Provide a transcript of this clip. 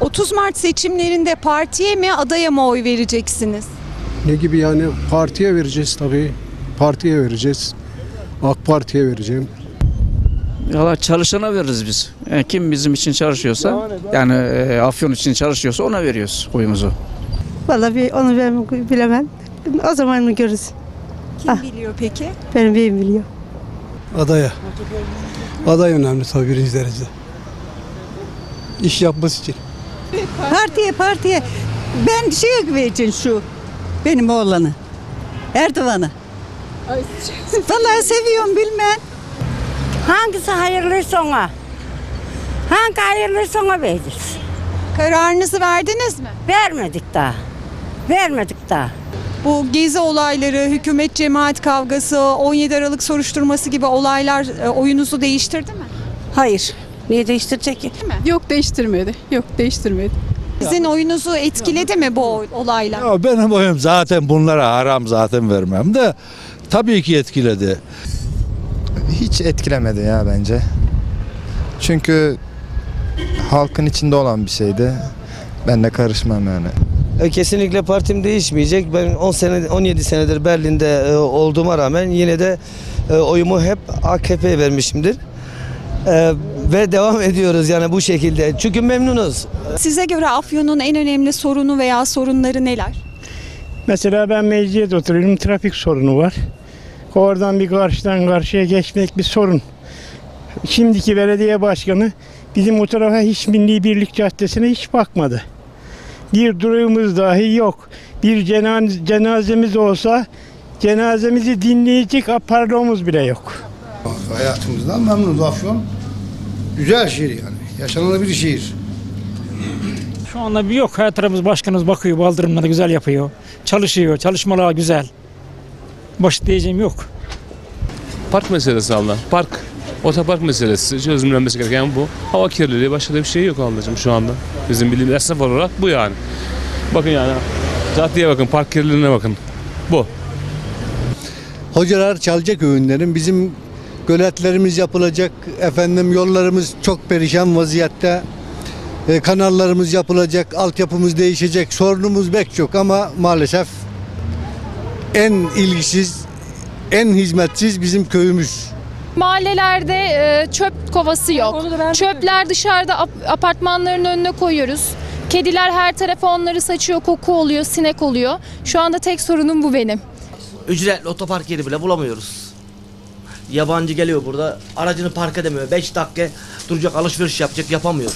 30 Mart seçimlerinde partiye mi adaya mı oy vereceksiniz? Ne gibi yani partiye vereceğiz tabii. Partiye vereceğiz. AK Parti'ye vereceğim. Valla çalışana veririz biz. Yani kim bizim için çalışıyorsa yani e, Afyon için çalışıyorsa ona veriyoruz oyumuzu. Vallahi bir onu ben bilemem. O zaman mı görürüz? Kim Ah. biliyor peki? Benim beyim biliyor. Adaya. Aday önemli tabii birinci derece. İş yapması için. Partiye partiye. Ben şey vereceğim şu benim oğlanı. Erdoğan'ı. Vallahi seviyorum bilmem. Hangisi hayırlıysa ona. Hangi hayırlıysa ona veririz. Kararınızı verdiniz mi? Vermedik daha. Vermedik daha. Bu gezi olayları, hükümet cemaat kavgası, 17 Aralık soruşturması gibi olaylar e, oyunuzu değiştirdi mi? Hayır. Niye değiştirecek ki? Yok değiştirmedi. Yok değiştirmedi. Sizin oyunuzu etkiledi mi bu olaylar? Ya benim oyum zaten bunlara haram zaten vermem de tabii ki etkiledi. Hiç etkilemedi ya bence. Çünkü halkın içinde olan bir şeydi. Ben de karışmam yani. E, Kesinlikle partim değişmeyecek. Ben 10 sene 17 senedir Berlin'de e, olduğuma rağmen yine de e, oyumu hep AKP'ye vermişimdir. E, ve devam ediyoruz yani bu şekilde. Çünkü memnunuz. Size göre Afyon'un en önemli sorunu veya sorunları neler? Mesela ben mecliyet oturuyorum. Trafik sorunu var. Oradan bir karşıdan karşıya geçmek bir sorun. Şimdiki belediye başkanı bizim o tarafa hiç Milli Birlik Caddesi'ne hiç bakmadı. Bir durağımız dahi yok. Bir cenaz- cenazemiz olsa cenazemizi dinleyecek aparlomuz bile yok. Hayatımızdan memnunuz Afyon. Güzel şehir yani. Yaşanılabilir şehir. Şu anda bir yok. Her tarafımız başkanımız bakıyor. Baldırımları güzel yapıyor. Çalışıyor. Çalışmalar güzel. Boş diyeceğim yok. Park meselesi Allah. Park. Otopark meselesi. Çözümlenmesi gereken bu. Hava kirliliği başka da bir şey yok ablacığım şu anda. Bizim bildiğimiz esnaf olarak bu yani. Bakın yani. Caddeye bakın, park kirliliğine bakın. Bu. Hocalar çalacak öğünlerin. Bizim göletlerimiz yapılacak. Efendim yollarımız çok perişan vaziyette. E, kanallarımız yapılacak. Altyapımız değişecek. Sorunumuz pek çok ama maalesef en ilgisiz, en hizmetsiz bizim köyümüz. Mahallelerde e, çöp kovası yok. Çöpler dışarıda ap- apartmanların önüne koyuyoruz. Kediler her tarafa onları saçıyor, koku oluyor, sinek oluyor. Şu anda tek sorunum bu benim. Ücretli otopark yeri bile bulamıyoruz. Yabancı geliyor burada aracını park edemiyor. 5 dakika duracak alışveriş yapacak yapamıyor.